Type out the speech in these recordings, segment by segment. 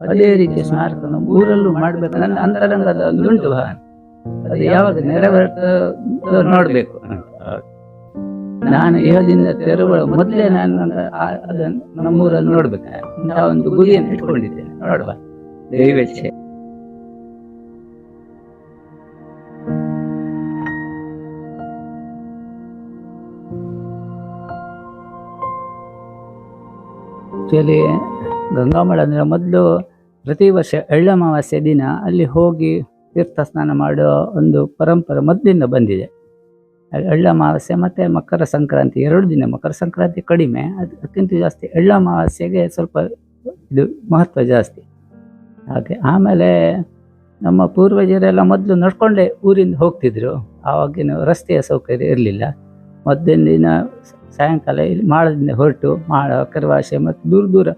ಅದೇ ರೀತಿ ಸ್ಮಾರಕ ನಮ್ಮ ಊರಲ್ಲೂ ಮಾಡ್ಬೇಕು. ನನ್ನ ಅಂತರಂಗ ಅದು ಯಾವಾಗ ನೆರವೇರ್ತದೋ ನೋಡ್ಬೇಕು. ನಾನು ಇಹದಿಂದ ತೆರವುಗಳ ಮೊದಲೇ ನಾನು ಅದನ್ನು ನಮ್ಮೂರಲ್ಲಿ ನೋಡ್ಬೇಕು. ಇಂತಹ ಒಂದು ಗುರಿಯನ್ನು ಇಟ್ಕೊಂಡಿದ್ದೇನೆ. ನೋಡುವ. ದೈವೇಚ್ಛೆ ಆಕ್ಚುಲಿ ಗಂಗಾಮಳ ಅಂದರೆ ಮೊದಲು ಪ್ರತಿ ವರ್ಷ ಎಳ್ಳಮಾವಾಸ್ಯ ದಿನ ಅಲ್ಲಿ ಹೋಗಿ ತೀರ್ಥ ಸ್ನಾನ ಮಾಡೋ ಒಂದು ಪರಂಪರೆ ಮೊದಲಿಂದ ಬಂದಿದೆ. ಎಳ್ಳಮಾವಾಸ್ಯೆ ಮತ್ತು ಮಕರ ಸಂಕ್ರಾಂತಿ, ಎರಡು ದಿನ ಮಕರ ಸಂಕ್ರಾಂತಿ ಕಡಿಮೆ ಅದಕ್ಕಿಂತ ಜಾಸ್ತಿ ಎಳ್ಳಮಾವಾಸ್ಯೆಗೆ ಸ್ವಲ್ಪ ಇದು ಮಹತ್ವ ಜಾಸ್ತಿ. ಹಾಗೆ ಆಮೇಲೆ ನಮ್ಮ ಪೂರ್ವಜರೆಲ್ಲ ಮೊದಲು ನಡ್ಕೊಂಡೇ ಊರಿಂದ ಹೋಗ್ತಿದ್ರು. ಆವಾಗಿನ ರಸ್ತೆಯ ಸೌಕರ್ಯ ಇರಲಿಲ್ಲ. ಮೊದಲಿನ ದಿನ ಸಾಯಂಕಾಲ ಇಲ್ಲಿ ಮಾಳದಿಂದ ಹೊರಟು ಮಾಳ ಕರವಾಸೆ ಮತ್ತು ದೂರ ದೂರ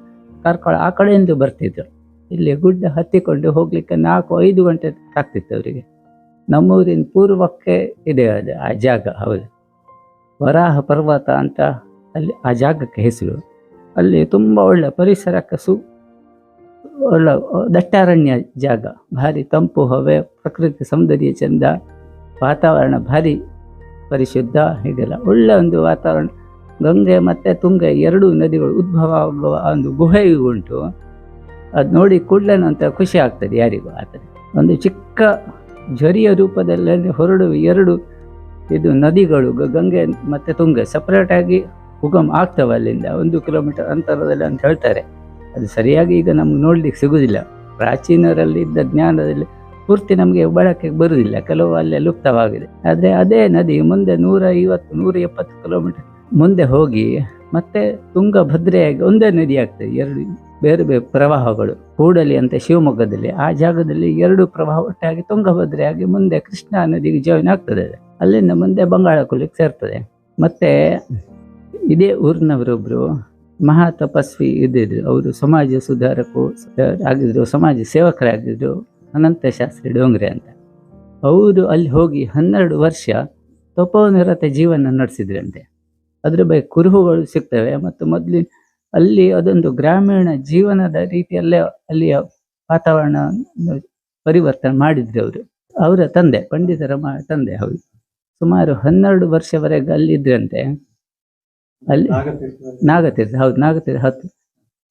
ಕಾರ್ಕಳ ಆ ಕಡೆಯಿಂದ ಬರ್ತಿದ್ರು. ಇಲ್ಲಿ ಗುಡ್ಡ ಹತ್ತಿಕೊಂಡು ಹೋಗಲಿಕ್ಕೆ ನಾಲ್ಕು, ಐದು ಗಂಟೆ ಆಗ್ತಿತ್ತು ಅವರಿಗೆ. ನಮ್ಮೂರಿನ ಪೂರ್ವಕ್ಕೆ ಇದೆ ಅದು, ಆ ಜಾಗ, ಹೌದು. ವರಾಹ ಪರ್ವತ ಅಂತ ಅಲ್ಲಿ ಆ ಜಾಗಕ್ಕೆ ಹೆಸರು. ಅಲ್ಲಿ ತುಂಬ ಒಳ್ಳೆ ಪರಿಸರಕ್ಕೆ ಸು ಒಳ್ಳೆ ದಟ್ಟಾರಣ್ಯ ಜಾಗ. ಭಾರಿ ತಂಪು, ಹವೆ, ಪ್ರಕೃತಿ ಸೌಂದರ್ಯ ಚೆಂದ, ವಾತಾವರಣ ಭಾರಿ ಪರಿಶುದ್ಧ, ಹೀಗೆಲ್ಲ ಒಳ್ಳೆ ಒಂದು ವಾತಾವರಣ. ಗಂಗೆ ಮತ್ತು ತುಂಗೆ ಎರಡೂ ನದಿಗಳು ಉದ್ಭವ ಒಂದು ಗುಹೆಯು ಉಂಟು ಅದು ನೋಡಿ ಕೂಡಲೇ ಅಂತ ಖುಷಿ ಆಗ್ತದೆ ಯಾರಿಗೂ ಆ ಥರ. ಒಂದು ಚಿಕ್ಕ ಝರಿಯ ರೂಪದಲ್ಲಿ ಹೊರಡುವ ಎರಡು ಇದು ನದಿಗಳು ಗಂಗೆ ಮತ್ತು ತುಂಗೆ ಸಪ್ರೇಟಾಗಿ ಉಗಮ ಆಗ್ತವೆ ಅಲ್ಲಿಂದ. ಒಂದು ಕಿಲೋಮೀಟರ್ ಅಂತರದಲ್ಲಿ ಅಂತ ಹೇಳ್ತಾರೆ. ಅದು ಸರಿಯಾಗಿ ಈಗ ನಮ್ಗೆ ನೋಡ್ಲಿಕ್ಕೆ ಸಿಗುವುದಿಲ್ಲ ಪ್ರಾಚೀನರಲ್ಲಿ ಇದ್ದ ಜ್ಞಾನದಲ್ಲಿ ಪೂರ್ತಿ ನಮಗೆ ಬಳಕೆಗೆ ಬರುವುದಿಲ್ಲ ಕೆಲವು ಅಲ್ಲೇ ಲುಪ್ತವಾಗಿದೆ. ಆದರೆ ಅದೇ ನದಿ ಮುಂದೆ ನೂರ ಐವತ್ತು, ನೂರ ಎಪ್ಪತ್ತು ಕಿಲೋಮೀಟರ್ ಮುಂದೆ ಹೋಗಿ ಮತ್ತೆ ತುಂಗಭದ್ರೆಯಾಗಿ ಒಂದೇ ನದಿ ಆಗ್ತದೆ. ಎರಡು ಬೇರೆ ಬೇರೆ ಪ್ರವಾಹಗಳು ಕೂಡಲಿ ಅಂತ ಶಿವಮೊಗ್ಗದಲ್ಲಿ. ಆ ಜಾಗದಲ್ಲಿ ಎರಡು ಪ್ರವಾಹ ಒಟ್ಟಾಗಿ ತುಂಗಭದ್ರೆಯಾಗಿ ಮುಂದೆ ಕೃಷ್ಣಾ ನದಿಗೆ ಜಾಯಿನ್ ಆಗ್ತದೆ. ಅಲ್ಲಿಂದ ಮುಂದೆ ಬಂಗಾಳ ಕೊಲ್ಲಿಗೆ ಸೇರ್ತದೆ. ಮತ್ತೆ ಇದೇ ಊರಿನವರೊಬ್ರು ಮಹಾ ತಪಸ್ವಿ ಇದ್ದಿದ್ರು. ಅವರು ಸಮಾಜ ಸುಧಾರಕು ಆಗಿದ್ರು, ಸಮಾಜ ಸೇವಕರಾಗಿದ್ರು ಅನಂತ ಶಾಸ್ತ್ರಿ ಡೋಂಗ್ರೆ ಅಂತ. ಅವರು ಅಲ್ಲಿ ಹೋಗಿ ಹನ್ನೆರಡು ವರ್ಷ ತಪೋನಿರತ ಜೀವನ ನಡೆಸಿದ್ರಂತೆ. ಅದ್ರ ಬಗ್ಗೆ ಕುರುಹುಗಳು ಸಿಗ್ತವೆ. ಮತ್ತು ಮೊದಲು ಅಲ್ಲಿ ಅದೊಂದು ಗ್ರಾಮೀಣ ಜೀವನದ ರೀತಿಯಲ್ಲೇ ಅಲ್ಲಿಯ ವಾತಾವರಣ ಪರಿವರ್ತನೆ ಮಾಡಿದ್ರು ಅವರು. ಅವರ ತಂದೆ, ಪಂಡಿತರ ಮ, ತಂದೆ ಅವರು. ಸುಮಾರು ಹನ್ನೆರಡು ವರ್ಷವರೆಗೆ ಅಲ್ಲಿದ್ರಂತೆ. ಅಲ್ಲಿ ನಾಗತೀರ್ಥ, ಹೌದು, ನಾಗತೀರ್ಥ ಹತ್ತು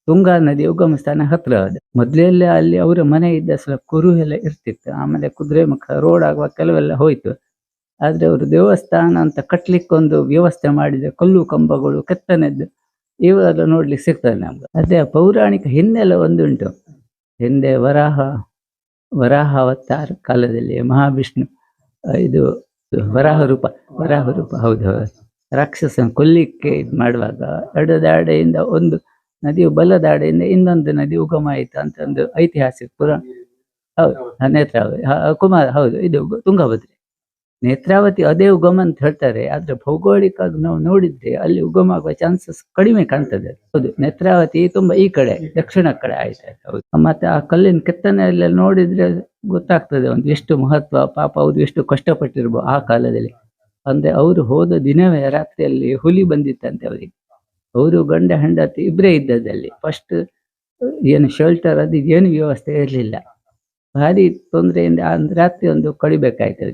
ತುಂಗಾ ನದಿ ಉಗಮ ಸ್ಥಾನ ಹತ್ರ ಅದು. ಮೊದಲೆಲ್ಲ ಅಲ್ಲಿ ಅವರ ಮನೆ ಇದ್ದ ಸ್ವಲ್ಪ ಕುರು ಎಲ್ಲ ಇರ್ತಿತ್ತು. ಆಮೇಲೆ ಕುದುರೆ ಮುಖ, ರೋಡ್ ಆಗುವ ಕೆಲವೆಲ್ಲ ಹೋಯ್ತು. ಆದ್ರೆ ಅವರು ದೇವಸ್ಥಾನ ಅಂತ ಕಟ್ಲಿಕ್ಕೆ ಒಂದು ವ್ಯವಸ್ಥೆ ಮಾಡಿದೆ ಕಲ್ಲು ಕಂಬಗಳು ಕೆತ್ತನೆದ್ದು ಇವೆಲ್ಲ ನೋಡ್ಲಿಕ್ಕೆ ಸಿಗ್ತದೆ ನಮ್ಗೆ. ಅದೇ ಪೌರಾಣಿಕ ಹಿನ್ನೆಲೆ ಒಂದುಂಟು. ಹಿಂದೆ ವರಾಹ ವರಾಹ ಅವತಾರ ಕಾಲದಲ್ಲಿ ಮಹಾವಿಷ್ಣು ಇದು ವರಾಹ ರೂಪ ವರಾಹ ರೂಪ, ಹೌದು ರಾಕ್ಷಸ ರಾಕ್ಷಸನ ಕೊಲ್ಲಿಕ್ಕೆ ಇದು ಮಾಡುವಾಗ ಎಡದಾಡೆಯಿಂದ ಒಂದು ನದಿಯು ಬಲದಾಡೆಯಿಂದ ಇನ್ನೊಂದು ನದಿ ಉಗಮ ಆಯಿತು ಅಂತ ಒಂದು ಐತಿಹಾಸಿಕ ಪುರಾಣ. ಹೌದು ನೇತ್ರಾವತಿ ಕುಮಾರ, ಹೌದು, ಇದು ತುಂಗಭದ್ರೆ. ನೇತ್ರಾವತಿ ಅದೇ ಉಗಮ ಅಂತ ಹೇಳ್ತಾರೆ, ಆದ್ರೆ ಭೌಗೋಳಿಕ ನಾವು ನೋಡಿದ್ರೆ ಅಲ್ಲಿ ಉಗಮ ಆಗುವ ಚಾನ್ಸಸ್ ಕಡಿಮೆ ಕಾಣ್ತದೆ. ಹೌದು, ನೇತ್ರಾವತಿ ತುಂಬಾ ಈ ಕಡೆ, ದಕ್ಷಿಣ ಕಡೆ ಆಯ್ತು. ಹೌದು. ಮತ್ತೆ ಆ ಕಲ್ಲಿನ ಕೆತ್ತನೆಲ್ಲ ನೋಡಿದ್ರೆ ಗೊತ್ತಾಗ್ತದೆ ಒಂದು ಎಷ್ಟು ಮಹತ್ವ, ಪಾಪ ಅವ್ರು ಎಷ್ಟು ಕಷ್ಟಪಟ್ಟಿರ್ಬೋದು ಆ ಕಾಲದಲ್ಲಿ. ಅಂದ್ರೆ ಅವರು ಹೋದ ದಿನವೇ ರಾತ್ರಿಯಲ್ಲಿ ಹುಲಿ ಬಂದಿತ್ತಂತೆ ಅವರಿಗೆ. ಅವರು ಗಂಡ ಹೆಂಡತಿ ಇಬ್ಬರೇ ಇದ್ದದಲ್ಲಿ ಫಸ್ಟ್ ಏನು ಶೆಲ್ಟರ್ ಅದು ಏನು ವ್ಯವಸ್ಥೆ ಇರಲಿಲ್ಲ. ಭಾರಿ ತೊಂದರೆಯಿಂದ ರಾತ್ರಿ ಒಂದು ಕಡಿಬೇಕಾಯ್ತು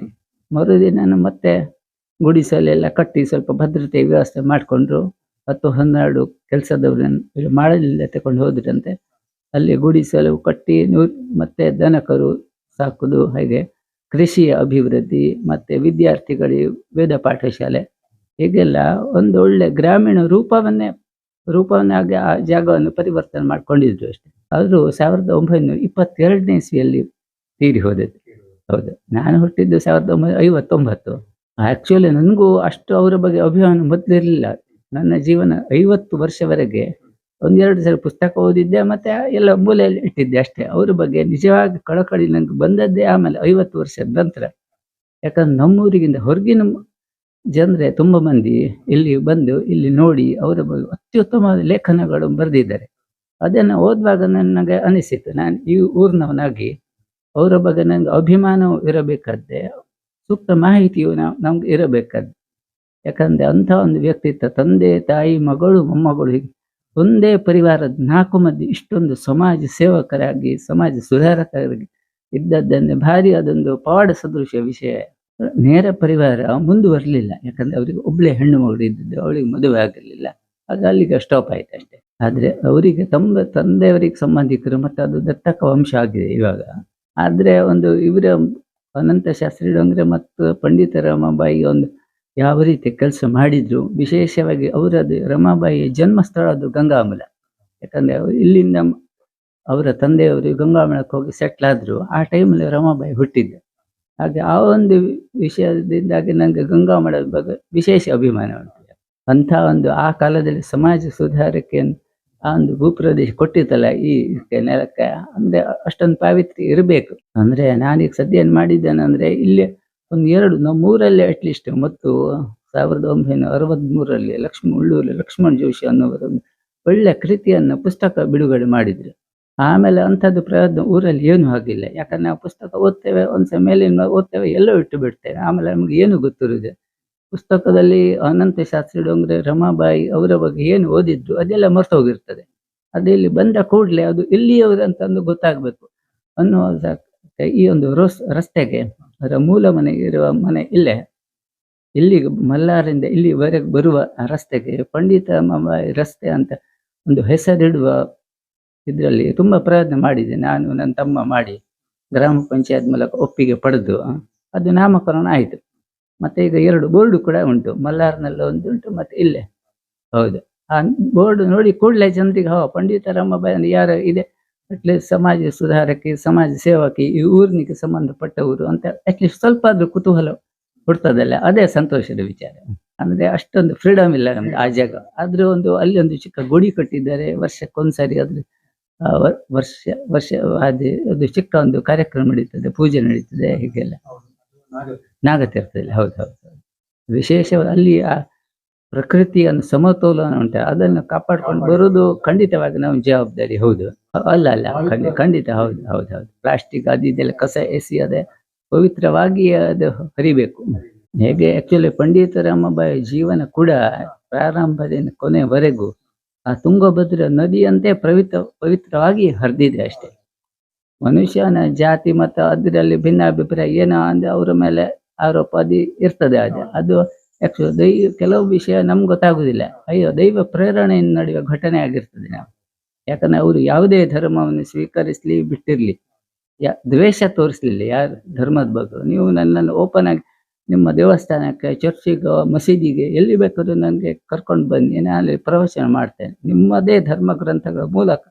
ಮರುದಿನ ಮತ್ತೆ ಗುಡಿಸಲೆಲ್ಲ ಕಟ್ಟಿ ಸ್ವಲ್ಪ ಭದ್ರತೆ ವ್ಯವಸ್ಥೆ ಮಾಡಿಕೊಂಡ್ರು. ಹತ್ತು ಹನ್ನೆರಡು ಕೆಲಸದವ್ರನ್ನ ಮಾಡಲಿಲ್ಲ ತಗೊಂಡು ಹೋದ್ರಂತೆ. ಅಲ್ಲಿ ಗುಡಿಸಲು ಕಟ್ಟಿ ಮತ್ತೆ ದನಕರು ಸಾಕುದು ಹಾಗೆ ಕೃಷಿಯ ಅಭಿವೃದ್ಧಿ ಮತ್ತೆ ವಿದ್ಯಾರ್ಥಿಗಳಿಗೆ ವೇದ ಪಾಠಶಾಲೆ ಹೀಗೆಲ್ಲ ಒಂದು ಒಳ್ಳೆ ಗ್ರಾಮೀಣ ರೂಪವನ್ನೇ ರೂಪವನ್ನಾಗಿ ಆ ಜಾಗವನ್ನು ಪರಿವರ್ತನೆ ಮಾಡ್ಕೊಂಡಿದ್ರು ಅಷ್ಟೇ. ಆದರೂ ಸಾವಿರದ ಒಂಬೈನೂರ ಇಪ್ಪತ್ತೆರಡನೇ ಇಸ್ವಿಯಲ್ಲಿ ತೀರಿ ಹೋದದ್ದು. ಹೌದು. ನಾನು ಹುಟ್ಟಿದ್ದು ಸಾವಿರದ ಒಂಬೈನೂರ ಐವತ್ತೊಂಬತ್ತು. ಆ್ಯಕ್ಚುಲಿ ನನಗೂ ಅಷ್ಟು ಅವರ ಬಗ್ಗೆ ಅಭಿಮಾನ ಮೊದಲಿರಲಿಲ್ಲ. ನನ್ನ ಜೀವನ ಐವತ್ತು ವರ್ಷವರೆಗೆ ಒಂದೆರಡು ಸಲ ಪುಸ್ತಕ ಓದಿದ್ದೆ, ಮತ್ತೆ ಎಲ್ಲ ಮೂಲೆಯಲ್ಲಿ ಇಟ್ಟಿದ್ದೆ ಅಷ್ಟೇ. ಅವ್ರ ಬಗ್ಗೆ ನಿಜವಾಗಿ ಕಳಕಳಿ ನನಗೆ ಬಂದದ್ದೇ ಆಮೇಲೆ ಐವತ್ತು ವರ್ಷದ ನಂತರ. ಯಾಕಂದ್ರೆ ನಮ್ಮೂರಿಗಿಂತ ಹೊರಗಿನ ಜನರೇ ತುಂಬ ಮಂದಿ ಇಲ್ಲಿ ಬಂದು ಇಲ್ಲಿ ನೋಡಿ ಅವರ ಬಗ್ಗೆ ಅತ್ಯುತ್ತಮ ಲೇಖನಗಳು ಬರೆದಿದ್ದಾರೆ. ಅದನ್ನು ಓದುವಾಗ ನನಗೆ ಅನಿಸಿತು. ನಾನು ಈ ಊರಿನವನಾಗಿ ಅವರ ಬಗ್ಗೆ ನಂಗೆ ಅಭಿಮಾನವೂ ಇರಬೇಕಾದ್ದೆ ಸೂಕ್ತ ಮಾಹಿತಿಯು ನಾವು ನಮ್ಗೆ ಇರಬೇಕಾದ್ರೆ. ಯಾಕಂದ್ರೆ ಅಂಥ ಒಂದು ವ್ಯಕ್ತಿತ್ವ, ತಂದೆ, ತಾಯಿ, ಮಗಳು, ಮೊಮ್ಮಗಳು ಒಂದೇ ಪರಿವಾರದ ನಾಲ್ಕು ಮಂದಿ ಇಷ್ಟೊಂದು ಸಮಾಜ ಸೇವಕರಾಗಿ, ಸಮಾಜ ಸುಧಾರಕರಾಗಿ ಇದ್ದದ್ದನ್ನೇ ಭಾರಿ ಅದೊಂದು ಪವಾಡ ಸದೃಶ ವಿಷಯ. ನೇರ ಪರಿವಾರ ಮುಂದುವರಲಿಲ್ಲ. ಯಾಕಂದ್ರೆ ಅವರಿಗೆ ಒಬ್ಳೆ ಹೆಣ್ಣು ಮಗಳು ಇದ್ದಿದ್ದು, ಅವಳಿಗೆ ಮದುವೆ ಆಗಲಿಲ್ಲ ಆಗ ಅಲ್ಲಿಗೆ ಸ್ಟಾಪ್ ಆಯ್ತು ಅಷ್ಟೇ. ಆದ್ರೆ ಅವರಿಗೆ ತಮ್ಮ ತಂದೆಯವರಿಗೆ ಸಂಬಂಧಿಕರು ಮತ್ತೆ ಅದು ದತ್ತಕ ವಂಶ ಆಗಿದೆ ಇವಾಗ. ಆದ್ರೆ ಒಂದು ಇವರ ಅನಂತ ಶಾಸ್ತ್ರಿ ಡೊಂಗ್ರೆ ಮತ್ತು ಪಂಡಿತ ರಮಾಬಾಯಿ ಒಂದು ಯಾವ ರೀತಿ ಕೆಲಸ ಮಾಡಿದ್ರು, ವಿಶೇಷವಾಗಿ ಅವರದ್ದು ರಮಾಬಾಯಿಯ ಜನ್ಮಸ್ಥಳ ಅದು ಗಂಗಾಮಲ. ಯಾಕಂದ್ರೆ ಇಲ್ಲಿಂದ ಅವರ ತಂದೆಯವರು ಗಂಗಾಮಲಕ್ಕೆ ಹೋಗಿ ಸೆಟ್ಲ್ ಆದ್ರು, ಆ ಟೈಮಲ್ಲಿ ರಮಾಬಾಯಿ ಹುಟ್ಟಿದ್ದೆ. ಹಾಗೆ ಆ ಒಂದು ವಿಷಯದಿಂದಾಗಿ ನನಗೆ ಗಂಗಾಮಲದ ಬಗ್ಗೆ ವಿಶೇಷ ಅಭಿಮಾನ ಉಂಟು. ಅಂಥ ಒಂದು ಆ ಕಾಲದಲ್ಲಿ ಸಮಾಜ ಸುಧಾರಕ್ಕೆ ಆ ಒಂದು ಭೂಪ್ರದೇಶ ಕೊಟ್ಟಿತ್ತಲ್ಲ ಈ ನೆಲಕ್ಕೆ, ಅಂದ್ರೆ ಅಷ್ಟೊಂದು ಪಾವಿತ್ರ್ಯ ಇರಬೇಕು. ಅಂದ್ರೆ ನಾನೀಗ ಸದ್ಯ ಏನ್ ಮಾಡಿದ್ದೇನೆ ಅಂದ್ರೆ ಇಲ್ಲಿ ಒಂದು ಎರಡು ನಮ್ಮೂರಲ್ಲೇ ಅಟ್ಲೀಸ್ಟ್ ಮತ್ತು ಸಾವಿರದ ಒಂಬೈನೂರ ಅರವತ್ಮೂರರಲ್ಲಿ ಲಕ್ಷ್ಮಣ ಉಳ್ಳೂರು ಲಕ್ಷ್ಮಣ್ ಜೋಶಿ ಅನ್ನೋರು ಒಳ್ಳೆ ಕೃತಿಯನ್ನು ಪುಸ್ತಕ ಬಿಡುಗಡೆ ಮಾಡಿದ್ರು. ಆಮೇಲೆ ಅಂಥದ್ದು ಪ್ರಯತ್ನ ಊರಲ್ಲಿ ಏನು ಆಗಿಲ್ಲ. ಯಾಕಂದ್ರೆ ನಾವು ಪುಸ್ತಕ ಓದ್ತೇವೆ ಒಂದ್ಸ ಮೇಲಿನ ಓದ್ತೇವೆ, ಎಲ್ಲೋ ಇಟ್ಟು ಬಿಡ್ತೇವೆ. ಆಮೇಲೆ ನಮ್ಗೆ ಏನು ಗೊತ್ತಿರುವುದು ಪುಸ್ತಕದಲ್ಲಿ ಅನಂತ ಶಾಸ್ತ್ರಿ ಡೊಂಗ್ರೆ ರಮಾಬಾಯಿ ಅವರ ಬಗ್ಗೆ ಏನು ಓದಿದ್ರು ಅದೆಲ್ಲ ಮರ್ತು ಹೋಗಿರ್ತದೆ. ಅದೇ ಇಲ್ಲಿ ಬಂದ ಕೂಡಲೇ ಅದು ಇಲ್ಲಿಯವರು ಅಂತಂದು ಗೊತ್ತಾಗಬೇಕು. ಅನ್ನುವ ಈ ಒಂದು ರೋಸ್, ರಸ್ತೆಗೆ ಅದರ ಮೂಲ ಮನೆ ಇರುವ ಮನೆ ಇಲ್ಲೇ. ಇಲ್ಲಿಗೆ ಮಲ್ಲಾರಿಂದ ಇಲ್ಲಿವರೆಗೆ ಬರುವ ರಸ್ತೆಗೆ ಪಂಡಿತ ಮಾಮಾಯಿ ರಸ್ತೆ ಅಂತ ಒಂದು ಹೆಸರಿಡುವ ಇದರಲ್ಲಿ ತುಂಬಾ ಪ್ರಯತ್ನ ಮಾಡಿದೆ ನಾನು ನನ್ನ ತಮ್ಮ ಮಾಡಿ. ಗ್ರಾಮ ಪಂಚಾಯತ್ ಮೂಲಕ ಒಪ್ಪಿಗೆ ಪಡೆದು. ಅದು ನಾಮಕರಣ ಆಯಿತು. ಮತ್ತೆ ಈಗ ಎರಡು ಬೋರ್ಡ್ ಕೂಡ ಉಂಟು. ಮಲ್ಲಾರ್ನಲ್ಲಿ ಒಂದು ಉಂಟು ಮತ್ತೆ ಇಲ್ಲೇ. ಹೌದು. ಆ ಬೋರ್ಡ್ ನೋಡಿ ಕೂಡಲೇ ಜನರಿಗೆ, ಹೋ ಪಂಡಿತಾರಮ್ಮ ಅಂದ್ರೆ ಯಾರು ಇದೆ? ಅಟ್ಲೀಸ್ಟ್ ಸಮಾಜ ಸುಧಾರಕಿ ಸಮಾಜ ಸೇವಕಿ ಈ ಊರಿನಿಗೆ ಸಂಬಂಧಪಟ್ಟವರು ಅಂತ ಅಟ್ಲೀಸ್ಟ್ ಸ್ವಲ್ಪ ಆದ್ರೂ ಕುತೂಹಲ ಕೊಡ್ತದಲ್ಲ ಅದೇ ಸಂತೋಷದ ವಿಚಾರ. ಅಂದ್ರೆ ಅಷ್ಟೊಂದು ಫ್ರೀಡಮ್ ಇಲ್ಲ ನಮ್ಗೆ ಆ ಜಾಗ. ಆದ್ರೂ ಒಂದು, ಅಲ್ಲಿ ಒಂದು ಚಿಕ್ಕ ಗುಡಿ ಕಟ್ಟಿದ್ದಾರೆ. ವರ್ಷಕ್ಕೊಂದ್ಸರಿ ಅದ್ರ ವರ್ಷ ವರ್ಷ, ಅದೇ, ಅದು ಚಿಕ್ಕ ಒಂದು ಕಾರ್ಯಕ್ರಮ ನಡೀತದೆ, ಪೂಜೆ ನಡೀತದೆ, ಹೀಗೆಲ್ಲ. ನಾಗತೀರ್ಥದಲ್ಲಿ ಹೌದು ಹೌದು ಹೌದು. ವಿಶೇಷವಾಗಿ ಅಲ್ಲಿ ಆ ಪ್ರಕೃತಿಯನ್ನು ಸಮತೋಲನ ಉಂಟು. ಅದನ್ನು ಕಾಪಾಡ್ಕೊಂಡು ಬರೋದು ಖಂಡಿತವಾಗಿ ನಾವು ಜವಾಬ್ದಾರಿ. ಹೌದು. ಅಲ್ಲ ಅಲ್ಲ ಖಂಡಿತ ಖಂಡಿತ. ಹೌದು ಹೌದು ಹೌದು. ಪ್ಲಾಸ್ಟಿಕ್ ಅದು ಇದೆಲ್ಲ ಕಸ ಎಸಿ ಅದೇ ಪವಿತ್ರವಾಗಿ ಅದು ಹರಿಬೇಕು. ಹೇಗೆ ಆಕ್ಚುಲಿ ಪಂಡಿತ ರಾಮಬಾಯಿ ಜೀವನ ಕೂಡ ಪ್ರಾರಂಭದಿಂದ ಕೊನೆವರೆಗೂ ಆ ತುಂಗಭದ್ರ ನದಿಯಂತೆ ಪವಿತ್ರ ಪವಿತ್ರವಾಗಿ ಹರಿದಿದೆ ಅಷ್ಟೇ. ಮನುಷ್ಯನ ಜಾತಿ ಮತ್ತು ಅದರಲ್ಲಿ ಭಿನ್ನಾಭಿಪ್ರಾಯ ಏನೋ ಅಂದ್ರೆ ಅವರ ಮೇಲೆ ಆರೋಪ ಅದು ಇರ್ತದೆ ಅದು ಅದು ಆಕ್ಚುಲಿ ದೈವ ಕೆಲವು ವಿಷಯ ನಮ್ಗೆ ಗೊತ್ತಾಗುದಿಲ್ಲ. ಅಯ್ಯೋ ದೈವ ಪ್ರೇರಣೆಯಿಂದ ನಡೆಯುವ ಘಟನೆ ಆಗಿರ್ತದೆ ನಾವು. ಯಾಕಂದ್ರೆ ಅವರು ಯಾವುದೇ ಧರ್ಮವನ್ನು ಸ್ವೀಕರಿಸ್ಲಿ ಬಿಟ್ಟಿರ್ಲಿ. ಯಾ ದ್ವೇಷ ತೋರಿಸ್ಲಿಲ್ಲ ಯಾರು ಧರ್ಮದ ಬಗ್ಗೆ. ನೀವು ನನ್ನನ್ನು ಓಪನ್ ಆಗಿ ನಿಮ್ಮ ದೇವಸ್ಥಾನಕ್ಕೆ ಚರ್ಚಿಗೆ ಮಸೀದಿಗೆ ಎಲ್ಲಿ ಬೇಕಾದ್ರೂ ನನಗೆ ಕರ್ಕೊಂಡು ಬನ್ನಿ ನಾನು ಅಲ್ಲಿ ಪ್ರವಚನ ಮಾಡ್ತೇನೆ. ನಿಮ್ಮದೇ ಧರ್ಮ ಗ್ರಂಥಗಳ ಮೂಲಕ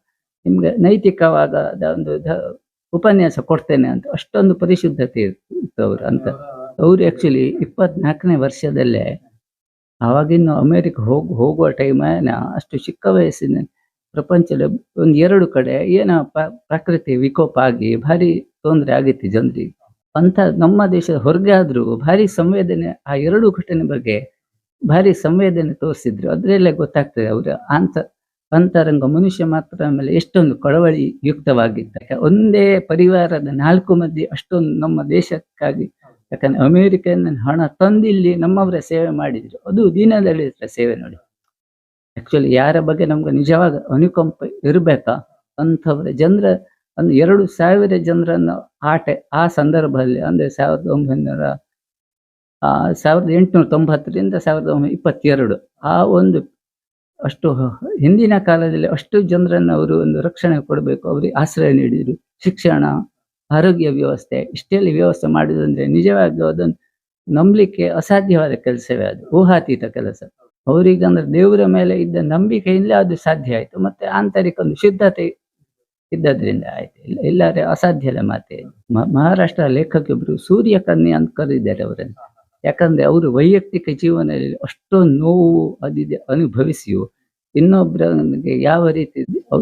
ನಿಮ್ಗೆ ನೈತಿಕವಾದ ಒಂದು ಧ- ಉಪನ್ಯಾಸ ಕೊಡ್ತೇನೆ ಅಂತ ಅಷ್ಟೊಂದು ಪರಿಶುದ್ಧತೆ ಇತ್ತು ಅವರು ಅಂತ ಅವರು ಆ್ಯಕ್ಚುಲಿ ಇಪ್ಪತ್ನಾಲ್ಕನೇ ವರ್ಷದಲ್ಲೇ ಆವಾಗಿನ್ನು ಅಮೇರಿಕ ಹೋಗ್, ಹೋಗುವ ಟೈಮನ ಅಷ್ಟು ಚಿಕ್ಕ ವಯಸ್ಸಿನ ಪ್ರಪಂಚದ ಒಂದು ಎರಡು ಕಡೆ ಏನೋ ಪ್ರಕೃತಿ ವಿಕೋಪ ಆಗಿ ಭಾರಿ ತೊಂದರೆ ಆಗಿತ್ತು ಜನರಿಗೆ. ಅಂತ ನಮ್ಮ ದೇಶದ ಹೊರಗೆ ಆದರೂ ಭಾರಿ ಸಂವೇದನೆ ಆ ಎರಡು ಘಟನೆ ಬಗ್ಗೆ ಭಾರಿ ಸಂವೇದನೆ ತೋರಿಸಿದ್ರು. ಅದ್ರಲ್ಲೇ ಗೊತ್ತಾಗ್ತದೆ ಅವರ ಅಂತ, ಅಂತರಂಗ ಮನುಷ್ಯ ಮಾತ್ರ ಆಮೇಲೆ ಎಷ್ಟೊಂದು ಕಳವಳಿ ಯುಕ್ತವಾಗಿದ್ದ ಯಾಕೆ ಒಂದೇ ಪರಿವಾರದ ನಾಲ್ಕು ಮಂದಿ ಅಷ್ಟೊಂದು ನಮ್ಮ ದೇಶಕ್ಕಾಗಿ ಯಾಕಂದ್ರೆ ಅಮೇರಿಕನ್ ಹಣ ತಂದಿಲ್ಲಿ ನಮ್ಮವರ ಸೇವೆ ಮಾಡಿದ್ರು. ಅದು ದಿನದಲ್ಲಿ ಸೇವೆ ನೋಡಿ. ಆಕ್ಚುಲಿ ಯಾರ ಬಗ್ಗೆ ನಮ್ಗೆ ನಿಜವಾಗ ಅನುಕಂಪ ಇರಬೇಕಾ? ಅಂಥವ್ರ ಜನರ, ಒಂದು ಎರಡು ಸಾವಿರ ಜನರನ್ನು ಆಟ ಆ ಸಂದರ್ಭದಲ್ಲಿ, ಅಂದ್ರೆ ಸಾವಿರದ ಒಂಬೈನೂರ ಸಾವಿರದ ಎಂಟುನೂರ ತೊಂಬತ್ತರಿಂದ ಸಾವಿರದ ಒಂಬೈನೂರ ಇಪ್ಪತ್ತೆರಡು. ಆ ಒಂದು ಅಷ್ಟು ಹಿಂದಿನ ಕಾಲದಲ್ಲಿ ಅಷ್ಟು ಜನರನ್ನು ಅವರು ಒಂದು ರಕ್ಷಣೆ ಕೊಡಬೇಕು, ಅವರಿಗೆ ಆಶ್ರಯ ನೀಡಿದ್ರು. ಶಿಕ್ಷಣ ಆರೋಗ್ಯ ವ್ಯವಸ್ಥೆ, ಇಷ್ಟೆಲ್ಲ ವ್ಯವಸ್ಥೆ ಮಾಡಿದಂದ್ರೆ ನಿಜವಾಗಿ ಅದನ್ನು ನಂಬಲಿಕ್ಕೆ ಅಸಾಧ್ಯವಾದ ಕೆಲಸವೇ ಅದು, ಊಹಾತೀತ ಕೆಲಸ. ಅವರಿಗಂದ್ರೆ ದೇವರ ಮೇಲೆ ಇದ್ದ ನಂಬಿಕೆಯಿಂದ ಅದು ಸಾಧ್ಯ ಆಯ್ತು, ಮತ್ತೆ ಆಂತರಿಕ ಒಂದು ಶುದ್ಧತೆ ಇದ್ದದ್ರಿಂದ ಆಯ್ತು. ಇಲ್ಲ, ಇಲ್ಲಾದ್ರೆ ಅಸಾಧ್ಯದ ಮಾತೆ. ಮಹಾರಾಷ್ಟ್ರ ಲೇಖಕಿಯೊಬ್ರು ಸೂರ್ಯ ಕನ್ಯೆ ಅಂತ ಕರೆದಿದ್ದಾರೆ ಅವರನ್ನು. ಯಾಕಂದ್ರೆ ಅವರು ವೈಯಕ್ತಿಕ ಜೀವನದಲ್ಲಿ ಅಷ್ಟೊಂದು ನೋವು ಅದಿದೆ ಅನುಭವಿಸಿಯು ಇನ್ನೊಬ್ಬರಿಗೆ ಯಾವ ರೀತಿ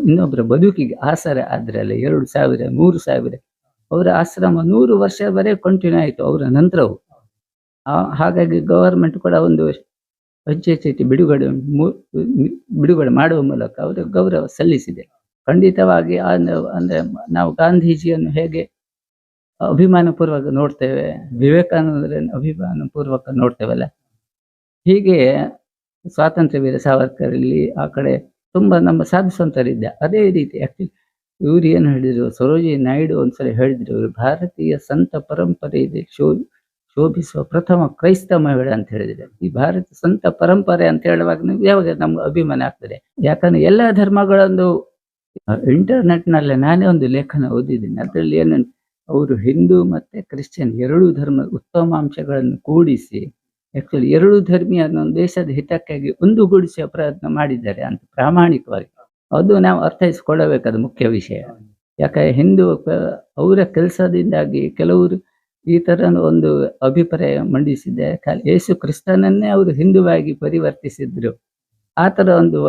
ಇನ್ನೊಬ್ಬರ ಬದುಕಿಗೆ ಆಸರೆ ಆದ್ರಲ್ಲ ಎರಡು ಸಾವಿರ, ಮೂರು ಸಾವಿರ ಅವರ ಆಶ್ರಮ ನೂರು ವರ್ಷವರೆಗೆ ಕಂಟಿನ್ಯೂ ಆಯಿತು ಅವರ ನಂತರವು. ಹಾಗಾಗಿ ಗವರ್ಮೆಂಟ್ ಕೂಡ ಒಂದು ಚೀಟಿ ಬಿಡುಗಡೆ ಬಿಡುಗಡೆ ಮಾಡುವ ಮೂಲಕ ಅವರು ಗೌರವ ಸಲ್ಲಿಸಿದೆ. ಖಂಡಿತವಾಗಿ ಅಂದ್ರೆ ನಾವು ಗಾಂಧೀಜಿಯನ್ನು ಹೇಗೆ ಅಭಿಮಾನಪೂರ್ವಕ ನೋಡ್ತೇವೆ, ವಿವೇಕಾನಂದರನ್ನು ಅಭಿಮಾನಪೂರ್ವಕ ನೋಡ್ತೇವಲ್ಲ, ಹೀಗೆ ಸ್ವಾತಂತ್ರ್ಯ ವೀರ ಸಾವರ್ಕರ್ ಇಲ್ಲಿ ಆ ಕಡೆ ತುಂಬಾ ನಮ್ಮ ಸಾಧಿಸುವಂತರಿದ್ದ ಅದೇ ರೀತಿ ಆಕ್ಚುಲಿ ಇವ್ರು ಏನು ಹೇಳಿದ್ರು? ಸರೋಜಿ ನಾಯ್ಡು ಒಂದ್ಸರಿ ಹೇಳಿದ್ರು, ಇವರು ಭಾರತೀಯ ಸಂತ ಪರಂಪರೆಯಲ್ಲಿ ಶೋ, ಶೋಭಿಸುವ ಪ್ರಥಮ ಕ್ರೈಸ್ತ ಮಹಿಳೆ ಅಂತ ಹೇಳಿದ್ರೆ. ಈ ಭಾರತ ಸಂತ ಪರಂಪರೆ ಅಂತ ಹೇಳುವಾಗ ಯಾವಾಗ ನಮ್ಗೆ ಅಭಿಮಾನ ಆಗ್ತದೆ. ಯಾಕಂದ್ರೆ ಎಲ್ಲ ಧರ್ಮಗಳೊಂದು ಇಂಟರ್ನೆಟ್ನಲ್ಲಿ ನಾನೇ ಒಂದು ಲೇಖನ ಓದಿದ್ದೀನಿ. ಅದರಲ್ಲಿ ಏನು ಅವರು ಹಿಂದೂ ಮತ್ತೆ ಕ್ರಿಶ್ಚಿಯನ್ ಎರಡೂ ಧರ್ಮ ಉತ್ತಮಾಂಶಗಳನ್ನು ಕೂಡಿಸಿ ಆಕ್ಚುಲಿ ಎರಡು ಧರ್ಮೀಯ ಒಂದು ದೇಶದ ಹಿತಕ್ಕಾಗಿ ಒಂದುಗೂಡಿಸುವ ಪ್ರಯತ್ನ ಮಾಡಿದ್ದಾರೆ ಅಂತ ಪ್ರಾಮಾಣಿಕವಾಗಿ. ಅದು ನಾವು ಅರ್ಥೈಸ್ಕೊಳ್ಳಬೇಕಾದ ಮುಖ್ಯ ವಿಷಯ. ಯಾಕಂದ್ರೆ ಹಿಂದೂ ಅವರ ಕೆಲಸದಿಂದಾಗಿ ಕೆಲವರು ಈ ತರ ಒಂದು ಅಭಿಪ್ರಾಯ ಮಂಡಿಸಿದೆ ಯೇಸು ಕ್ರಿಸ್ತನನ್ನೇ ಅವರು ಹಿಂದುವಾಗಿ ಪರಿವರ್ತಿಸಿದ್ರು. ಆ ತರ ಒಂದು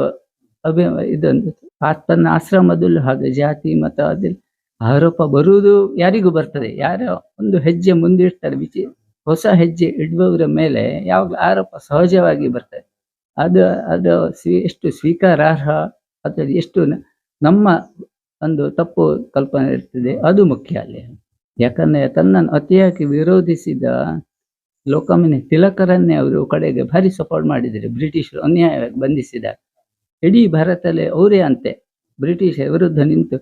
ಅಭಿ, ಇದೊಂದು ಆತನ ಆಶ್ರಮದಲ್ಲೂ ಹಾಗೆ ಜಾತಿ, ಮತ ಅದಿಲ್ಲ ಆರೋಪ ಬರುವುದು ಯಾರಿಗೂ ಬರ್ತದೆ. ಯಾರ ಒಂದು ಹೆಜ್ಜೆ ಮುಂದಿಡ್ತಾರೆ ಬಿಚಿ ಹೊಸ ಹೆಜ್ಜೆ ಇಡುವವರ ಮೇಲೆ ಯಾವಾಗ ಆರೋಪ ಸಹಜವಾಗಿ ಬರ್ತದೆ. ಅದು ಅದು ಎಷ್ಟು ಸ್ವೀಕಾರಾರ್ಹ ಅಥವಾ ಎಷ್ಟು ನಮ್ಮ ಒಂದು ತಪ್ಪು ಕಲ್ಪನೆ ಇರ್ತದೆ, ಅದು ಮುಖ್ಯ ಅಲ್ಲಿ. ಯಾಕಂದ್ರೆ ತನ್ನನ್ನು ಅತಿಯಾಗಿ ವಿರೋಧಿಸಿದ ಲೋಕಮಾನ್ಯ ತಿಲಕರನ್ನೇ ಅವರು ಕಡೆಗೆ ಭಾರಿ ಸಪೋರ್ಟ್ ಮಾಡಿದ್ದಾರೆ. ಬ್ರಿಟಿಷರು ಅನ್ಯಾಯವಾಗಿ ಬಂಧಿಸಿದ ಇಡೀ ಭಾರತದಲ್ಲಿ ಅವರೇ ಅಂತೆ. ಬ್ರಿಟಿಷ್ ವಿರುದ್ಧ ನಿಂತು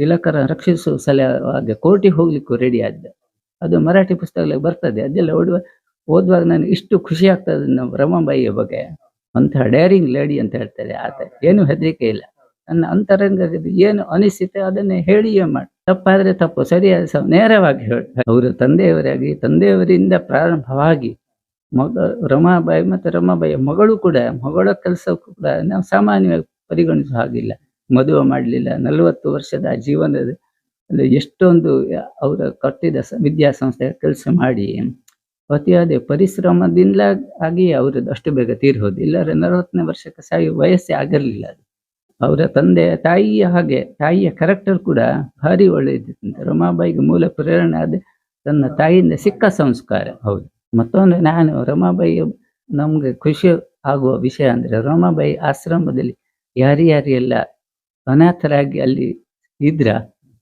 ತಿಲಕರ ರಕ್ಷಿಸುವ ಸಲುವಾಗಿ ಕೋರ್ಟಿಗೆ ಹೋಗ್ಲಿಕ್ಕೂ ರೆಡಿ ಆದ ಅದು ಮರಾಠಿ ಪುಸ್ತಕಗಳಿಗೆ ಬರ್ತದೆ. ಅದೆಲ್ಲ ಓಡುವ ಓದುವಾಗ ನನಗೆ ಇಷ್ಟು ಖುಷಿ ಆಗ್ತದೆ ನಮ್ಮ ರಮಾಬಾಯಿಯ ಬಗ್ಗೆ. ಅಂತಹ ಡೇರಿಂಗ್ ಲೇಡಿ ಅಂತ ಹೇಳ್ತಾರೆ ಆತ. ಏನು ಹೆದರಿಕೆ ಇಲ್ಲ. ನನ್ನ ಅಂತರಂಗದಲ್ಲಿ ಏನು ಅನಿಸಿತೆ ಅದನ್ನೇ ಹೇಳಿಯೇ ಮಾಡಿ. ತಪ್ಪಾದ್ರೆ ತಪ್ಪು ಸರಿಯಾದ ನೇರವಾಗಿ ಹೇಳಿ. ಅವರು ತಂದೆಯವರಾಗಿ, ತಂದೆಯವರಿಂದ ಪ್ರಾರಂಭವಾಗಿ ಮಗ ರಮಾಬಾಯಿ ಮತ್ತು ರಮಾಬಾಯಿಯ ಮಗಳು ಕೂಡ, ಮಗಳ ಕೆಲಸಕ್ಕೂ ಕೂಡ ನಾವು ಸಾಮಾನ್ಯವಾಗಿ ಪರಿಗಣಿಸುವ ಹಾಗಿಲ್ಲ. ಮದುವೆ ಮಾಡಲಿಲ್ಲ, ನಲವತ್ತು ವರ್ಷದ ಜೀವನದ ಎಷ್ಟೊಂದು ಅವರ ಕಟ್ಟಿದ ವಿದ್ಯಾಸಂಸ್ಥೆ ಕೆಲಸ ಮಾಡಿ. ಅತಿಯಾದ ಪರಿಶ್ರಮದಿಂದ ಆಗಿ ಅವರದ್ದು ಅಷ್ಟು ಬೇಗ ತೀರ್ಹೋದು. ಇಲ್ಲಾದ್ರೆ ನಲವತ್ತನೇ ವರ್ಷಕ್ಕೆ ಸಾಯುವ ವಯಸ್ಸೇ ಆಗಿರಲಿಲ್ಲ ಅದು. ಅವರ ತಂದೆ ತಾಯಿಯ ಹಾಗೆ ತಾಯಿಯ ಕ್ಯಾರೆಕ್ಟರ್ ಕೂಡ ಭಾರಿ ಒಳ್ಳೆಯದಿತ್ತಂತೆ ರಮಾಬಾಯಿಗೆ ಮೂಲ ಪ್ರೇರಣೆ ಆದ ತನ್ನ ತಾಯಿಯಿಂದ ಸಿಕ್ಕ ಸಂಸ್ಕಾರ. ಹೌದು. ಮತ್ತೊಂದು ನಾನು ರಮಾಬಾಯಿ ನಮ್ಗೆ ಖುಷಿ ಆಗುವ ವಿಷಯ ಅಂದ್ರೆ ರಮಾಬಾಯಿ ಆಶ್ರಮದಲ್ಲಿ ಯಾರ್ಯಾರೆಲ್ಲ ಅನಾಥರಾಗಿ ಅಲ್ಲಿ ಇದ್ರ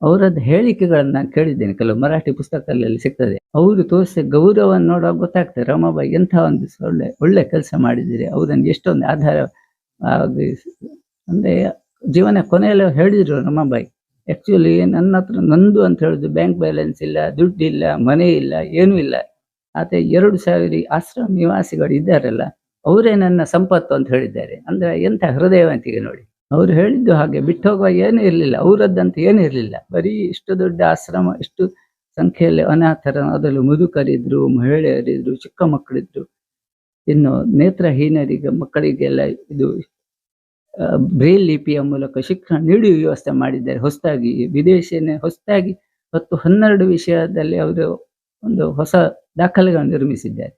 ಅವರದ್ದು ಹೇಳಿಕೆಗಳನ್ನು ನಾನು ಕೇಳಿದ್ದೇನೆ. ಕೆಲವು ಮರಾಠಿ ಪುಸ್ತಕದಲ್ಲಿ ಸಿಗ್ತದೆ. ಅವರು ತೋರಿಸಿದ ಗೌರವವನ್ನು ನೋಡುವಾಗ ಗೊತ್ತಾಗ್ತದೆ, ರಮಾಬಾಯಿ, ಎಂಥ ಒಂದು ಒಳ್ಳೆ ಒಳ್ಳೆ ಕೆಲಸ ಮಾಡಿದ್ದೀರಿ. ಅವರನ್ನು ಎಷ್ಟೊಂದು ಆಧಾರ ಅಂದರೆ ಅಂದ್ರೆ ಜೀವನ ಕೊನೆಯಲ್ಲಿ ಹೇಳಿದ್ರು ರಮಾಬಾಯಿ. ಆ್ಯಕ್ಚುಲಿ ನನ್ನ ಹತ್ರ ನಂದು ಅಂತ ಹೇಳಿದ್ರು. ಬ್ಯಾಂಕ್ ಬ್ಯಾಲೆನ್ಸ್ ಇಲ್ಲ, ದುಡ್ಡಿಲ್ಲ, ಮನೆ ಇಲ್ಲ, ಏನೂ ಇಲ್ಲ. ಆದರೆ ಎರಡು ಸಾವಿರ ಆಶ್ರಮ ನಿವಾಸಿಗಳು ಇದ್ದಾರಲ್ಲ, ಅವರೇ ನನ್ನ ಸಂಪತ್ತು ಅಂತ ಹೇಳಿದ್ದಾರೆ. ಅಂದ್ರೆ ಎಂಥ ಹೃದಯವಂತಿಗೆ ನೋಡಿ. ಅವರು ಹೇಳಿದ್ದು ಹಾಗೆ, ಬಿಟ್ಟು ಹೋಗುವ ಏನೂ ಇರಲಿಲ್ಲ ಅವರದ್ದಂತ ಏನು ಇರಲಿಲ್ಲ. ಬರೀ ಇಷ್ಟು ದೊಡ್ಡ ಆಶ್ರಮ, ಇಷ್ಟು ಸಂಖ್ಯೆಯಲ್ಲಿ ಅನಾಥರ, ಅದರಲ್ಲಿ ಮುದುಕರಿದ್ರು, ಮಹಿಳೆಯರಿದ್ರು, ಚಿಕ್ಕ ಮಕ್ಕಳಿದ್ರು. ಇನ್ನು ನೇತ್ರಹೀನರಿಗೆ, ಮಕ್ಕಳಿಗೆಲ್ಲ ಇದು ಬ್ರೇಲ್ ಲಿಪಿಯ ಮೂಲಕ ಶಿಕ್ಷಣ ನೀಡುವ ವ್ಯವಸ್ಥೆ ಮಾಡಿದ್ದಾರೆ. ಹೊಸದಾಗಿ ವಿದೇಶಿಯನ್ನೇ ಹೊಸದಾಗಿ ಹತ್ತು ಹನ್ನೆರಡು ವಿಷಯದಲ್ಲಿ ಅವರು ಒಂದು ಹೊಸ ದಾಖಲೆಗಳನ್ನು ನಿರ್ಮಿಸಿದ್ದಾರೆ.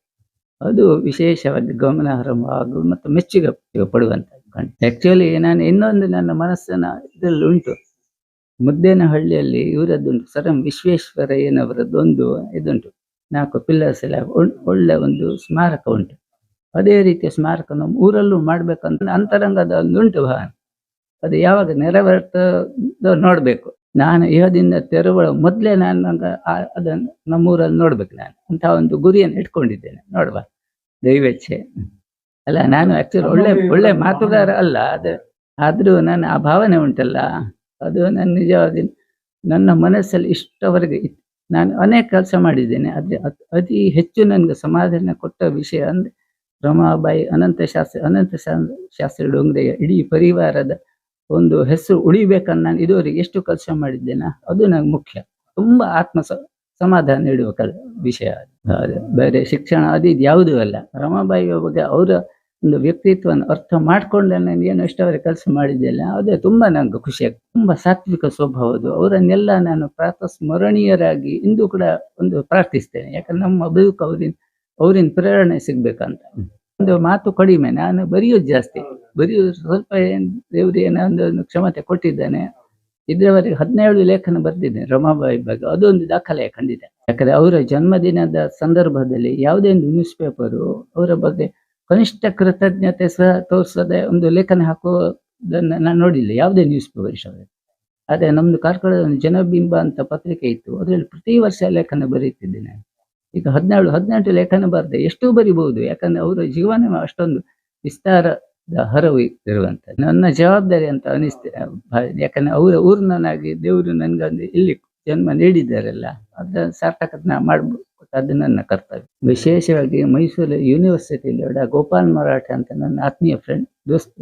ಅದು ವಿಶೇಷವಾಗಿ ಗಮನಾರ್ಹವಾಗ ಮತ್ತು ಮೆಚ್ಚುಗೆ ಪಡುವಂತ ಆಕ್ಚುಲಿ ನಾನು ಇನ್ನೊಂದು ನನ್ನ ಮನಸ್ಸನ್ನ ಇದರಲ್ಲಿ ಉಂಟು. ಮುದ್ದೇನಹಳ್ಳಿಯಲ್ಲಿ ಇವರದ್ದುಂಟು, ಸರ್ ಎಂ ವಿಶ್ವೇಶ್ವರಯ್ಯನವರದ್ದು ಒಂದು ಇದುಂಟು. ನಾಲ್ಕು ಪಿಲ್ಲರ್ಸ್ ಎಲ್ಲ ಒಳ್ಳೆ ಒಂದು ಸ್ಮಾರಕ ಉಂಟು. ಅದೇ ರೀತಿಯ ಸ್ಮಾರಕ ನಮ್ಮ ಊರಲ್ಲೂ ಮಾಡಬೇಕಂತ ಅಂತರಂಗದ ಒಂದು ಉಂಟು ಭಾವನೆ ಅದು ಯಾವಾಗ ನೆರವೇರ್ತದೋ ನೋಡ್ಬೇಕು. ನಾನು ಇಹದಿಂದ ತೆರವಳ ಮೊದಲೇ ನಾನು ನಂಗೆ ಅದನ್ನು ನಮ್ಮೂರಲ್ಲಿ ನೋಡ್ಬೇಕು ನಾನು. ಅಂತ ಒಂದು ಗುರಿಯನ್ನು ಇಟ್ಕೊಂಡಿದ್ದೇನೆ. ನೋಡುವ. ದೈವೇಚ್ಛೆ. ಅಲ್ಲ ನಾನು ಆಕ್ಚುಲಿ ಒಳ್ಳೆ ಒಳ್ಳೆ ಮಾತುಗಾರ ಅಲ್ಲ ಅದು ಆದ್ರೂ ನನ್ನ ಆ ಭಾವನೆ ಉಂಟಲ್ಲ ಅದು ನನ್ನ ನಿಜವಾಗಿ ನನ್ನ ಮನಸ್ಸಲ್ಲಿ ಇಷ್ಟವರೆಗೆ ಇತ್ತು. ನಾನು ಅನೇಕ ಕೆಲಸ ಮಾಡಿದ್ದೇನೆ ಆದರೆ ಅತ್- ಹೆಚ್ಚು ನನಗೆ ಸಮಾಧಾನ ಕೊಟ್ಟ ವಿಷಯ ಅಂದ್ರೆ ರಮಾಬಾಯಿ ಅನಂತ ಶಾಸ್ತ್ರಿ ಅನಂತ ಶಾಸ್ತ್ರಿ ಡೊಂಗ್ರೆಯ ಇಡೀ ಪರಿವಾರದ ಒಂದು ಹೆಸರು ಉಳಿಬೇಕನ್ನ ನಾನು ಇದುವರೆಗೆ ಎಷ್ಟು ಕೆಲಸ ಮಾಡಿದ್ದೇನೆ ಅದು ನನಗೆ ಮುಖ್ಯ. ತುಂಬಾ ಆತ್ಮ ಸಮಾಧಾನ ನೀಡುವ ಕಲ್ ವಿಷಯ. ಬೇರೆ ಶಿಕ್ಷಣ ಅದು ಇದು ಯಾವುದೂ ಅಲ್ಲ. ರಮಾಬಾಯಿಯ ಬಗ್ಗೆ ಅವರ ಒಂದು ವ್ಯಕ್ತಿತ್ವನ ಅರ್ಥ ಮಾಡ್ಕೊಂಡು ನಾನು ಏನು ಇಷ್ಟವರೆ ಕೆಲಸ ಮಾಡಿದ್ದೆಲ್ಲ ಅದೇ ತುಂಬಾ ನಂಗೆ ಖುಷಿ ಆಗ್ತದೆ ತುಂಬಾ ಸಾತ್ವಿಕ ಸ್ವಭಾವದು ಅವರನ್ನೆಲ್ಲ ನಾನು ಪ್ರಾತಃ ಸ್ಮರಣೀಯರಾಗಿ ಇಂದು ಕೂಡ ಒಂದು ಪ್ರಾರ್ಥಿಸ್ತೇನೆ. ಯಾಕಂದ್ರೆ ನಮ್ಮ ಬದುಕು ಅವರಿನ ಅವರಿನ ಪ್ರೇರಣೆ ಸಿಗ್ಬೇಕಂತ. ಒಂದು ಮಾತು ಕಡಿಮೆ. ನಾನು ಬರೆಯೋದು ಜಾಸ್ತಿ. ಬರೆಯೋದು ಸ್ವಲ್ಪ ಏನ್, ದೇವ್ರು ಏನೋ ಕ್ಷಮತೆ ಕೊಟ್ಟಿದ್ದೇನೆ. ಇದ್ರವರೆಗೆ ಹದಿನೇಳು ಲೇಖನ ಬರೆದಿದ್ದೇನೆ ರಮಾಬಾಯಿ ಬಗ್ಗೆ ಅದೊಂದು ದಾಖಲೆ ಖಂಡಿತ ಯಾಕಂದ್ರೆ ಅವರ ಜನ್ಮದಿನದ ಸಂದರ್ಭದಲ್ಲಿ ಯಾವುದೇ ಒಂದು ನ್ಯೂಸ್ ಪೇಪರು ಅವರ ಬಗ್ಗೆ ಕನಿಷ್ಠ ಕೃತಜ್ಞತೆ ಸಹ ತೋರಿಸದೆ ಒಂದು ಲೇಖನ ಹಾಕುವುದನ್ನು ನಾನು ನೋಡಿಲ್ಲ. ಯಾವುದೇ ನ್ಯೂಸ್ ಅವರ ಆದರೆ ನಮ್ಮದು ಕಾರ್ಕಳದ ಜನಬಿಂಬ ಅಂತ ಪತ್ರಿಕೆ ಇತ್ತು. ಅದರಲ್ಲಿ ಪ್ರತಿ ವರ್ಷ ಲೇಖನ ಬರೀತಿದ್ದೆ ನಾನು. ಈಗ ಹದಿನೇಳು, ಹದಿನೆಂಟು ಲೇಖನ ಬರದೆ ಎಷ್ಟು ಬರಿಬಹುದು. ಯಾಕಂದ್ರೆ ಅವರ ಜೀವನ ಅಷ್ಟೊಂದು ವಿಸ್ತಾರದ ಹರವು ಇರುವಂಥ ನನ್ನ ಜವಾಬ್ದಾರಿ ಅಂತ ಅನಿಸ್ತೆ ಯಾಕಂದ್ರೆ ಅವರ ನನಗೆ ದೇವರು ನನಗೊಂದು ಇಲ್ಲಿ ಜನ್ಮ ನೀಡಿದ್ದಾರಲ್ಲ. ಅದನ್ನ ಸಾರ್ಥಕ ನಾ ಮಾಡ್ಬೇಕು ಅದು ನನ್ನ ಕರ್ತವ್ಯ. ವಿಶೇಷವಾಗಿ ಮೈಸೂರು ಯೂನಿವರ್ಸಿಟಿಯಲ್ಲಿ ಒಡ ಗೋಪಾಲ್ ಮರಾಠೆ ಅಂತ ನನ್ನ ಆತ್ಮೀಯ ಫ್ರೆಂಡ್ ದೋಸ್ತ್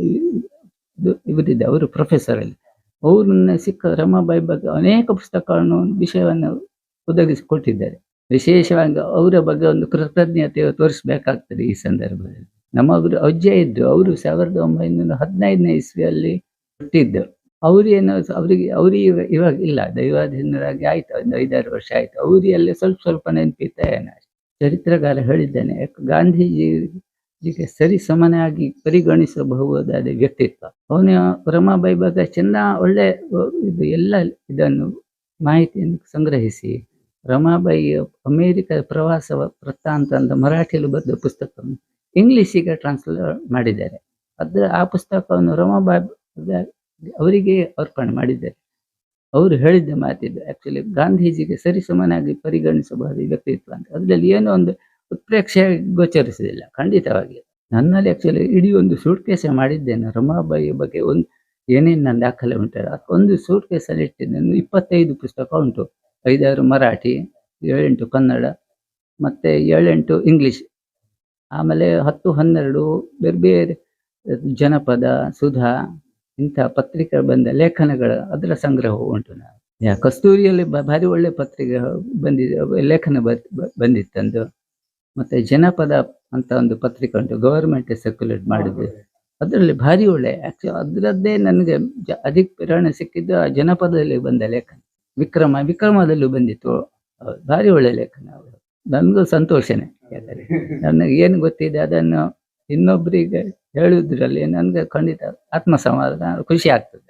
ಇವರಿದ್ದೆ ಅವರು ಪ್ರೊಫೆಸರ್ ಅಲ್ಲಿ. ಅವ್ರನ್ನ ಸಿಕ್ಕ ರಮಾಬಾಯಿ ಬಗ್ಗೆ ಅನೇಕ ಪುಸ್ತಕಗಳನ್ನು, ವಿಷಯವನ್ನು ಒದಗಿಸಿಕೊಟ್ಟಿದ್ದಾರೆ. ವಿಶೇಷವಾಗಿ ಅವರ ಬಗ್ಗೆ ಒಂದು ಕೃತಜ್ಞತೆ ತೋರಿಸಬೇಕಾಗ್ತದೆ ಈ ಸಂದರ್ಭದಲ್ಲಿ. ನಮ್ಮ ಗುರು ಅಜ್ಜ ಇದ್ರು ಅವರು ಸಾವಿರದ ಒಂಬೈನೂರ ಹದಿನೈದನೇ ಇಸ್ವಿಯಲ್ಲಿ ಹುಟ್ಟಿದ್ದು. ಅವ್ರೇನು ಅವರಿಗೆ ಅವರಿಗೆ ಇವ- ಇವಾಗ ಇಲ್ಲ, ದೈವಾಧೀನರಾಗಿ ಆಯ್ತು, ಒಂದು ಐದಾರು ವರ್ಷ ಆಯ್ತು. ಅವರಿಗೆ ಸ್ವಲ್ಪ ಸ್ವಲ್ಪ ನೆನಪಿತ ಏನೋ ಚರಿತ್ರಗಾರ ಹೇಳಿದ್ದಾನೆ. ಗಾಂಧೀಜಿಗೆ ಸರಿ ಸಮನಾಗಿ ಪರಿಗಣಿಸಬಹುದಾದ ವ್ಯಕ್ತಿತ್ವ. ಅವನ ರಮಾಬಾಯಿ ಬಗ್ಗೆ ಚೆನ್ನ ಒಳ್ಳೆ, ಇದು ಎಲ್ಲ ಇದನ್ನು, ಮಾಹಿತಿಯನ್ನು ಸಂಗ್ರಹಿಸಿ ರಮಾಬಾಯಿ ಅಮೇರಿಕ ಪ್ರವಾಸ ವೃತ್ತಾಂತ ಅಂತ ಮರಾಠಿಯಲ್ಲಿ ಬರೆದ ಪುಸ್ತಕವನ್ನು ಇಂಗ್ಲಿಷಿಗೆ ಟ್ರಾನ್ಸ್ಲೇಟ್ ಮಾಡಿದ್ದಾರೆ. ಅದ್ರ ಆ ಪುಸ್ತಕವನ್ನು ರಮಾಬಾಯಿ ಅವರಿಗೆ ಅರ್ಪಣೆ ಮಾಡಿದ್ದಾರೆ. ಅವರು ಹೇಳಿದ್ದ ಮಾತಿದ್ದು ಆಕ್ಚುಲಿ ಗಾಂಧೀಜಿಗೆ ಸರಿಸಮನಾಗಿ ಪರಿಗಣಿಸಬಹುದು ವ್ಯಕ್ತಿತ್ವ ಅಂತ. ಅದರಲ್ಲಿ ಏನೋ ಒಂದು ಉತ್ಪ್ರೇಕ್ಷೆ ಗೋಚರಿಸಲಿಲ್ಲ ಖಂಡಿತವಾಗಿ. ನನ್ನಲ್ಲಿ ಆ್ಯಕ್ಚುಲಿ ಇಡೀ ಒಂದು ಸೂಟ್ ಕೇಸೆ ಮಾಡಿದ್ದೇನೆ. ರಮಾಬಾಯಿಯ ಬಗ್ಗೆ ಒಂದು ಏನೇನು ನನ್ನ ದಾಖಲೆ ಉಂಟಲ್ಲ ಒಂದು ಸೂಟ್ ಕೇಸಲ್ಲಿ ಇಟ್ಟಿದ್ದೇನೆ. ಇಪ್ಪತ್ತೈದು ಪುಸ್ತಕ ಉಂಟು. ಐದಾರು ಮರಾಠಿ, ಏಳೆಂಟು ಕನ್ನಡ, ಮತ್ತೆ ಏಳೆಂಟು ಇಂಗ್ಲಿಷ್. ಆಮೇಲೆ ಹತ್ತು ಹನ್ನೆರಡು ಬೇರೆ ಬೇರೆ ಜನಪದ, ಸುಧಾ ಇಂಥ ಪತ್ರಿಕೆ ಬಂದ ಲೇಖನಗಳ ಅದರ ಸಂಗ್ರಹ ಉಂಟು ಯಾ ಕಸ್ತೂರಿಯಲ್ಲಿ ಭಾರಿ ಒಳ್ಳೆ ಪತ್ರಿಕೆ ಬಂದಿದೆ ಲೇಖನ ಬಂದಿತ್ತಂದು. ಮತ್ತೆ ಜನಪದ ಅಂತ ಒಂದು ಪತ್ರಿಕೆ ಉಂಟು, ಗವರ್ಮೆಂಟ್ ಸರ್ಕ್ಯುಲೇಟ್ ಮಾಡಿದ್ದು. ಅದರಲ್ಲಿ ಭಾರಿ ಒಳ್ಳೆ ಆಕ್ಚುಲಿ ಅದರದ್ದೇ ನನಗೆ ಅಧಿಕ ಪ್ರೇರಣೆ ಸಿಕ್ಕಿದ್ದು ಆ ಜನಪದದಲ್ಲಿ ಬಂದ ಲೇಖನ. ವಿಕ್ರಮ, ವಿಕ್ರಮದಲ್ಲೂ ಬಂದಿತ್ತು. ಭಾರಿ ಒಳ್ಳೆ ಲೇಖನ ಅವರು ನನಗೂ ಸಂತೋಷನೇ. ಯಾಕಂದ್ರೆ, ನನಗೆ ಏನು ಗೊತ್ತಿದೆ ಅದನ್ನು ಇನ್ನೊಬ್ಬರಿಗೆ ಹೇಳಿದ್ರಲ್ಲಿ ನನಗೆ ಖಂಡಿತ ಆತ್ಮಸಮಾಧಾನ ಖುಷಿ ಆಗ್ತದೆ.